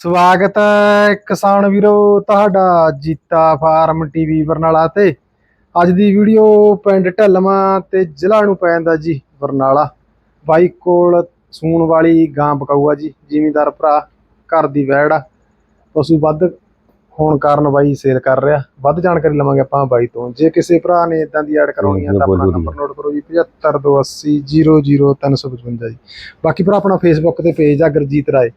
ਸਵਾਗਤ ਹੈ ਕਿਸਾਨ ਵੀਰੋ ਤੁਹਾਡਾ ਜੀਤਾ ਫਾਰਮ ਟੀਵੀ ਬਰਨਾਲਾ ਤੇ। ਅੱਜ ਦੀ ਵੀਡੀਓ ਪਿੰਡ ਢੱਲਵਾਂ ਤੇ ਜ਼ਿਲ੍ਹਾ ਨੂੰ ਪੈ ਜਾਂਦਾ ਜੀ ਬਰਨਾਲਾ। ਬਾਈ ਕੋਲ ਸੂਣ ਵਾਲੀ ਗਾਂ ਪਕਾਊਆ ਜੀ ਜ਼ਿਮੀਂਦਾਰ ਭਰਾ ਘਰ ਦੀ ਵੈੜ ਆ। ਪਸ਼ੂ ਵੱਧ ਹੋਣ ਕਾਰਨ ਬਾਈ ਸੇਲ ਕਰ ਰਿਹਾ। ਵੱਧ ਜਾਣਕਾਰੀ ਲਵਾਂਗੇ ਆਪਾਂ ਬਾਈ ਤੋਂ। ਜੇ ਕਿਸੇ ਭਰਾ ਨੇ ਇਦਾਂ ਦੀ ਐਡ ਕਰਾਉਣੀ ਆ ਤਾਂ ਆਪਣਾ ਨੰਬਰ ਨੋਟ ਕਰੋ ਜੀ 7528000355 ਜੀ। ਬਾਕੀ ਭਰਾ ਆਪਣਾ ਫੇਸਬੁੱਕ ਤੇ ਪੇਜ ਆ ਗੁਰਜੀਤ ਰਾਏ।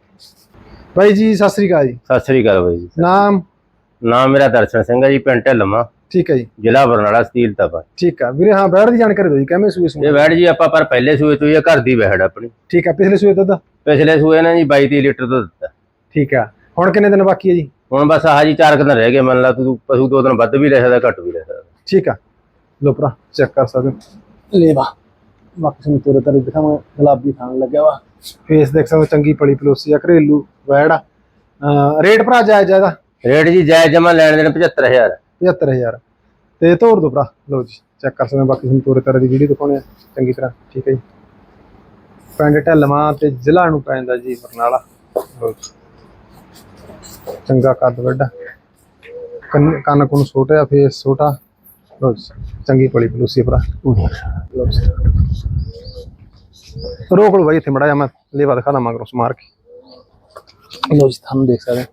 ਬਾਈ ਜੀ ਸਤਿ ਸ੍ਰੀ ਅਕਾਲ ਜੀ। ਸਤਿ ਸ੍ਰੀ ਅਕਾਲ ਬਾਈ ਜੀ। ਨਾਮ? ਨਾਮ ਮੇਰਾ ਦਰਸ਼ਨ ਸਿੰਘ ਹੈ ਜੀ ਪਿੰਡ ਢਲਮਾ। ਠੀਕ ਹੈ ਜੀ। ਜ਼ਿਲ੍ਹਾ ਬਰਨਾਲਾ ਸਟੀਲ ਤਪਾ। ਠੀਕ ਆ। ਵੀਰੇ ਹਾਂ ਬੈੜ ਦੀ ਜਾਣਕਾਰੀ ਦਿਓ ਜੀ ਕਿਵੇਂ ਸੂਏ ਸੂਏ? ਇਹ ਵੈੜ ਜੀ ਆਪਾਂ ਪਰ ਪਹਿਲੇ ਸੂਏ ਤੋਂ ਹੀ ਇਹ ਘਰ ਦੀ ਵੈੜ ਆਪਣੀ। ਠੀਕ ਆ ਪਿਛਲੇ ਸੂਏ ਦੁੱਧ ਪਿਛਲੇ ਸੂਏ ਨੇ ਜੀ 22 ਲੀਟਰ ਦੁੱਧ ਦਿੱਤਾ। ਠੀਕ ਆ। ਹੁਣ ਕਿੰਨੇ ਦਿਨ ਬਾਕੀ ਹੈ ਜੀ? ਹੁਣ ਬਸ ਆਹ ਜੀ ਚਾਰ ਕੁ ਦਿਨ ਰਹਿ ਗਏ ਮੰਨ ਲਾ ਤੂੰ ਪਸ਼ੂ ਦੋ ਦਿਨ ਵੱਧ ਵੀ ਲੈ ਸਕਦਾ ਘੱਟ ਵੀ ਲੈ ਸਕਦਾ। ਠੀਕ ਆ। ਲੋ ਭਰਾ ਚੈੱਕ ਕਰ ਸਕਦੇ ਲੈ ਵਾ। ਬਾਕੀ ਤੁਹਾਨੂੰ ਤੋਰੇ ਤਰੇ ਦਿਖਾਵਾਂ ਗੁਲਾਬੀ ਥਾਣ ਲੱਗਿਆ ਵਾ। ਫੇਸ ਦੇਖ ਸਕਦੇ ਹੋ, ਚੰਗੀ ਪਲੀ ਪਲੋਸੀ ਆ ਘਰੇਲੂ ਵੈੜ ਆ। ਅਹ ਰੇਟ ਭਰਾ ਜਾਇਜ਼ ਆ ਇਹਦਾ? ਰੇਟ ਜੀ ਜਾਇਜ਼ ਜਮਾ ਲੈਣ ਦੇਣ 75000 75000 ਤੇ ਤੋਰ ਦੋ ਭਰਾ ਲਓ ਜੀ ਚੈੱਕ ਕਰ ਸਕਦੇ ਹੋ, ਬਾਕੀ ਤੁਹਾਨੂੰ ਤੋਰੇ ਤਰੇ ਦੀ ਵੀਡੀਓ ਦਿਖਾਉਣੇ ਆ। ਚੰਗੀ ਤਰ੍ਹਾਂ ਠੀਕ ਹੈ ਜੀ। ਪਿੰਡ ਢਲਵਾਂ ਤੇ ਜ਼ਿਲ੍ਹਾ ਨੂੰ ਪੈਂਦਾ ਜੀ ਬਰਨਾਲਾ। ਲਓ ਜੀ। ਚੰਗਾ ਕੱਦ ਵੱਡਾ ਕੰਨ ਕੰਨ ਕੁਨ ਛੋਟਾ ਫੇਸ ਛੋਟਾ ਲਓ ਜੀ, ਚੰਗੀ ਪਲੀ ਪਲੂਸੀ ਭਰਾ। ਲਓ ਜੀ। ਰੋਕ ਲਓ ਬਾਈ ਇੱਥੇ ਮੜਾ ਜਾ ਮੈਂ ਲੇਵਾ ਦਿਖਾ ਦਵਾਂ ਕਰੋ ਸਮਾਰ ਕੇ। ਲਓ ਜੀ ਤੁਹਾਨੂੰ ਦੇਖ ਸਕਦੇ।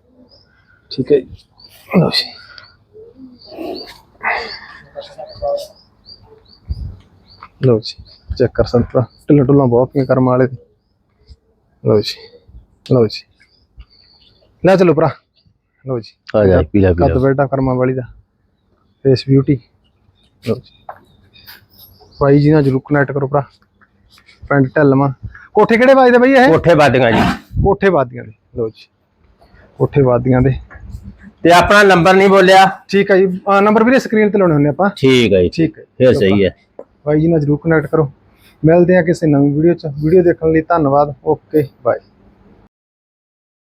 ਠੀਕ ਹੈ ਲਓ ਜੀ। ਲਓ ਜੀ ਚੈੱਕ ਕਰ ਭਰਾ ਢਿੱਲਾਂ ਢੁੱਲਾਂ ਬਹੁਤ ਨੇ ਕਰਮ ਵਾਲੇ ਦੀ। ਲਓ ਜੀ ਲਓ ਜੀ। ਲੈ ਚਲੋ ਭਰਾ। ਲਓ ਜੀ। ਆ ਜਾ ਪੀਲਾ ਕੱਦ ਪੀਲਾ ਬੈਠਾ ਕਰਮਾਂ ਵਾਲੀ ਦਾ। ਫੇਸ ਬਿਊਟੀ ਲਓ ਜੀ। ਭਾਈ ਜੀ ਨਾਲ ਜਰੂਰ ਕਨੈਕਟ ਕਰੋ ਭਰਾ। ਪਿੰਡ ਢੱਲਵਾਂ। ਕੋਠੇ ਕਿਹੜੇ ਵੱਜਦੇ ਬਈ ਇਹ? ਕੋਠੇ ਵਾਦੀਆਂ ਜੀ। ਕੋਠੇ ਵਾਦੀਆਂ ਦੇ ਲਓ ਜੀ। ਕੋਠੇ ਵਾਦੀਆਂ ਦੇ ਤੇ ਆਪਣਾ ਨੰਬਰ ਨਹੀਂ ਬੋਲਿਆ? ਠੀਕ ਹੈ ਜੀ। ਨੰਬਰ ਵੀਰੇ ਸਕਰੀਨ ਤੇ ਲਾਉਣੇ ਹੁੰਦੇ ਆਪਾਂ। ਠੀਕ ਹੈ ਜੀ। ਠੀਕ ਹੈ ਫਿਰ ਸਹੀ ਹੈ। ਭਾਈ ਜੀ ਨਾਲ ਜਰੂਰ ਕਨੈਕਟ ਕਰੋ। ਮਿਲਦੇ ਆ ਕਿਸੇ ਨਵੀਂ ਵੀਡੀਓ ਚ। ਵੀਡੀਓ ਦੇਖਣ ਲਈ ਧੰਨਵਾਦ। Okay bye